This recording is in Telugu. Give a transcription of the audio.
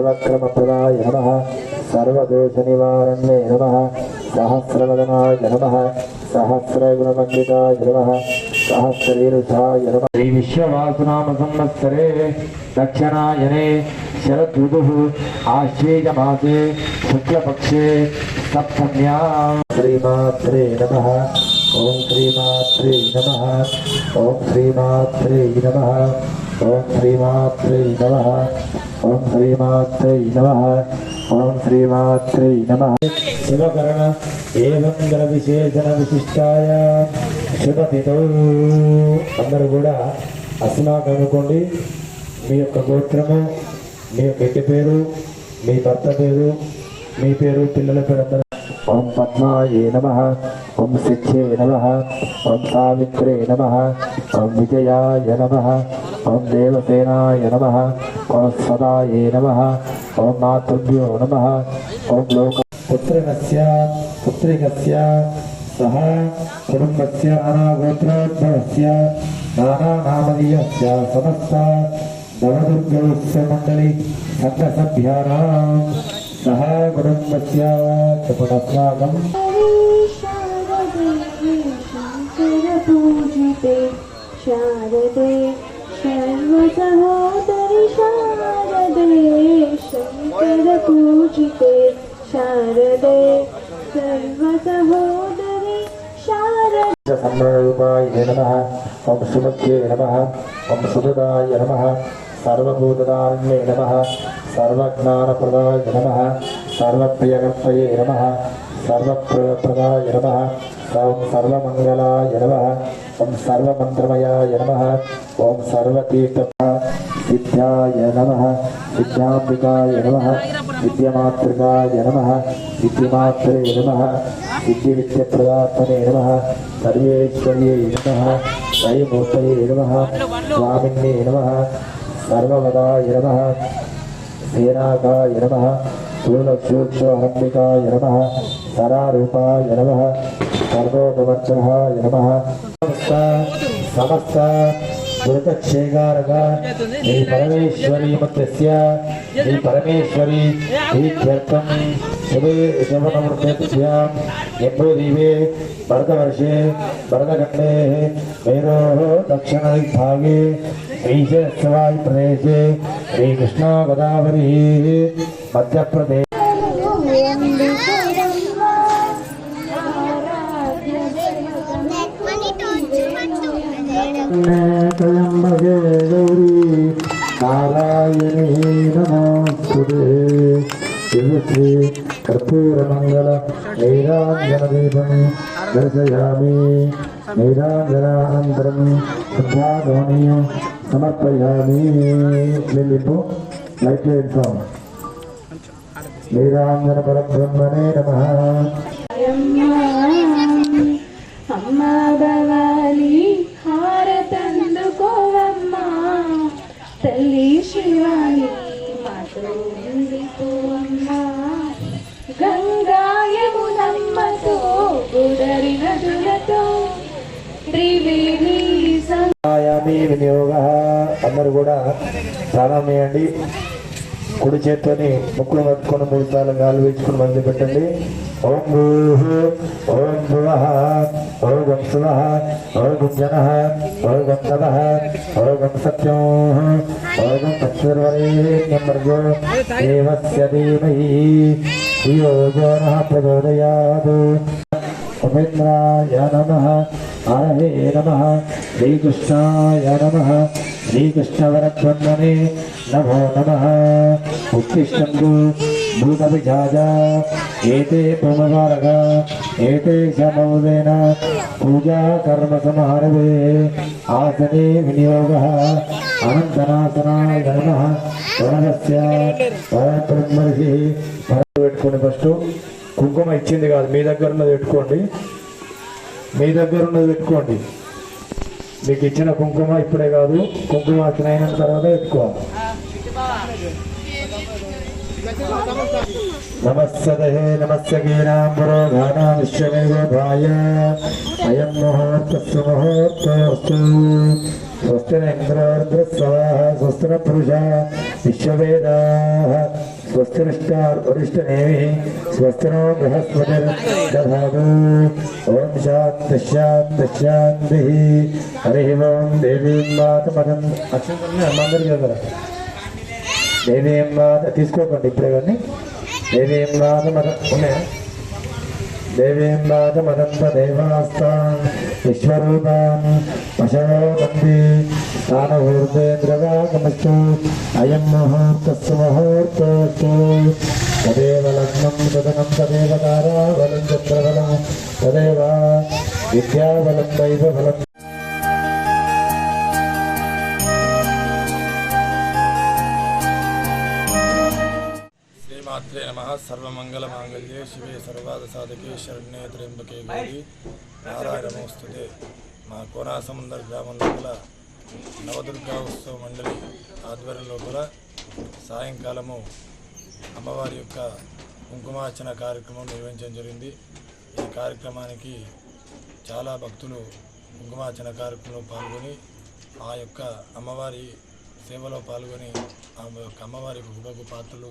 సర్వక్రమప్రదాయ నమ సర్వదోష నివారణే నమ సహస్రవదనాయ నమ సహస్రగుణమండితాయ నమ సహస్రీరుషాయ నమ శ్రీ విశ్వవాసునామ సంవత్సరే దక్షిణాయనే శరదృదు ఆశ్వేజ మాసే శుక్లపక్షే సప్తమ్యాం శ్రీమాత్రే నమ ఓం శ్రీమాత్రే నమ ఓం శ్రీమాత్రే నమ. ఓం శ్రీమాత్రే నమ. ఓం శ్రీమాత్రే నమ. శివకరణ ఏమంగళ విశేషణ విశిష్టాయ శుభతిథౌ. అందరూ కూడా అస్మాక్ అనుకోండి. మీ యొక్క గోత్రము మీ యొక్క ఇంటి పేరు మీ భర్త పేరు మీ పేరు పిల్లల పేరు అందరూ. ఓం పద్మాయే నమ. ఓం శిక్షే నమ. ఓం సావిత్రే నమ. ఓం విజయాయ నమ. ఓం దేవసేనాయ నమ ఓం సదాయే నమ ఓం మాతృభ్యో నమ ఓం లోక పుత్రికస్య పుత్రికస్య సహ కుటుంబస్య అనాగోత్రోద్భవస్య నానానామనీయస్య సమస్త నవదుర్గోత్సవమండలి సంఘసభ్యానాం సహ కుటుంబస్య త్రిపురస్వాగం शङ्करपूजिते शारदे सर्वसहोदरि शङ्करपूजिते शारदे। सर्वसहोदरि शारदरूपाय नम। ॐ नम। नमः। ॐ सर्वज्ञानप्रदाय नमः। सर्वप्रियकर्तये नमः। నమ సర్వప్రదాయ నమ. ఓం సర్వమంగళాయ నమ. ఓం సర్వమంత్రమయాయ నమ. ఓం సర్వతీర్థ విద్యాయ నమ. విద్యాంబికాయ నమ. విద్యమాతృకాయ నమ. విద్యమాత్రే నమ. విద్య విద్యప్రదాత్మనే నమ. సర్వేశ్వర్యై నమ. శ్రీమూర్తయే నమ. స్వామిన్యే నమ. సర్వవదాయ నమ. సేనాకాయ నమ. शरारूपाय नमः। सर्वोपवर्चनाय नमः। समस्त दुर्गक्षेगारग श्री परमेश्वरी मन्त्रस्य श्री परमेश्वरी ईत्यर्थं शुभे शवनमृतेभ्यां यम्भोदीपे भरतवर्षे भरतखण्डेः मेरोः दक्षिणभागे श्रीशेस्वाय प्रदेशे श्रीकृष्णगोदावरी கம்பகே கௌரி நாராயணி நமஸ்துதே இது ஸ்ரீ கற்பூரமங்கல நைராஞ்சனதீபம் தரிசயாமி நைராஞ்சனானந்தரம் சுத்தாகமனியம் சமர்ப்பயாமி இப்போ லைட் லைட் சாங் நீராஞ்சன பரபிரம்மனே நம అందరూ కూడా ప్రాణం వేయండి కుడి చేత్తోని ముక్కులు పట్టుకొని మూడు సార్లు గాలు వేసుకుని మంది పెట్టండి. ఓం భూః ఓం భువ ఓ శువః ఓ గుంజన ఓ తపః ఓ వంశత్యం ఓం తత్సర్వరేణ్యమర్గో దేవస్య ధీమహి. ధియో యో నః ప్రచోదయాత్. ఉపేంద్రాయ నమః. హరే నమ? శ్రీకృష్ణాయ నమ. శ్రీకృష్ణవరత్వన్మనే నమో నమ. ఉత్తిష్టంతు భూతవిజాజ ఏతే పుమవారగ ఏతే సమౌదేన పూజా కర్మ సమారవే ఆసనే వినియోగ. అనంతనాసనాయ నమ. వనరస్య పరబ్రహ్మర్హి పెట్టుకోండి ఫస్ట్. కుంకుమ ఇచ్చింది కాదు. మీ దగ్గర ఉన్నది పెట్టుకోండి. మీ దగ్గర ఉన్నది పెట్టుకోండి మీకు ఇచ్చిన కుంకుమ ఇప్పుడే కాదు కుంకుమార్చన అయిన తర్వాత పెట్టుకోవాలి నమస్సదహే నమస్య గీనాంబరోఘానా విశ్వమేవ భాయ. అయం ముహూర్తస్సు ముహూర్తోస్తు. స్వస్తి ఇంద్రస్వాహ స్వస్తి పురుష విశ్వవేదా. స్వస్తి వరిష్టనేమి స్వస్తి నో బృహస్పతి దధాతు ఓం శాంతి శాంతి శాంతి హరి ఓం దేవీ మాత అక్షరం కదా దేవీం మాత తీసుకోకండి ఇప్పుడే కానీ దేవీం మాత మదం ఉన్నాయా? దేవీం మాత మదంత దేవాస్తాం విశ్వరూపాం పశవంతి స్థానహూర్దేంద్రవాగమస్తు అయం ముహూర్తస్సు ముహూర్తస్తు. తదేవ లగ్నం తదనం తదేవ తారాబలం చంద్రబలం తదేవ విద్యాబలం సర్వమంగళ మాంగళ్యే శివే సర్వాద సాధకే శరణ్యే త్ర్యంబకే గౌరీ నారాయణమోస్తుతే మా కోనాసముందర గ్రామం లోపల నవదుర్గా ఉత్సవ మండలి ఆధ్వర్యం లోపల సాయంకాలము అమ్మవారి యొక్క కుంకుమార్చన కార్యక్రమం నిర్వహించడం జరిగింది. ఈ కార్యక్రమానికి చాలా భక్తులు కుంకుమార్చన కార్యక్రమంలో పాల్గొని ఆ యొక్క అమ్మవారి సేవలో పాల్గొని ఆ యొక్క అమ్మవారి కృపకు పాత్రలు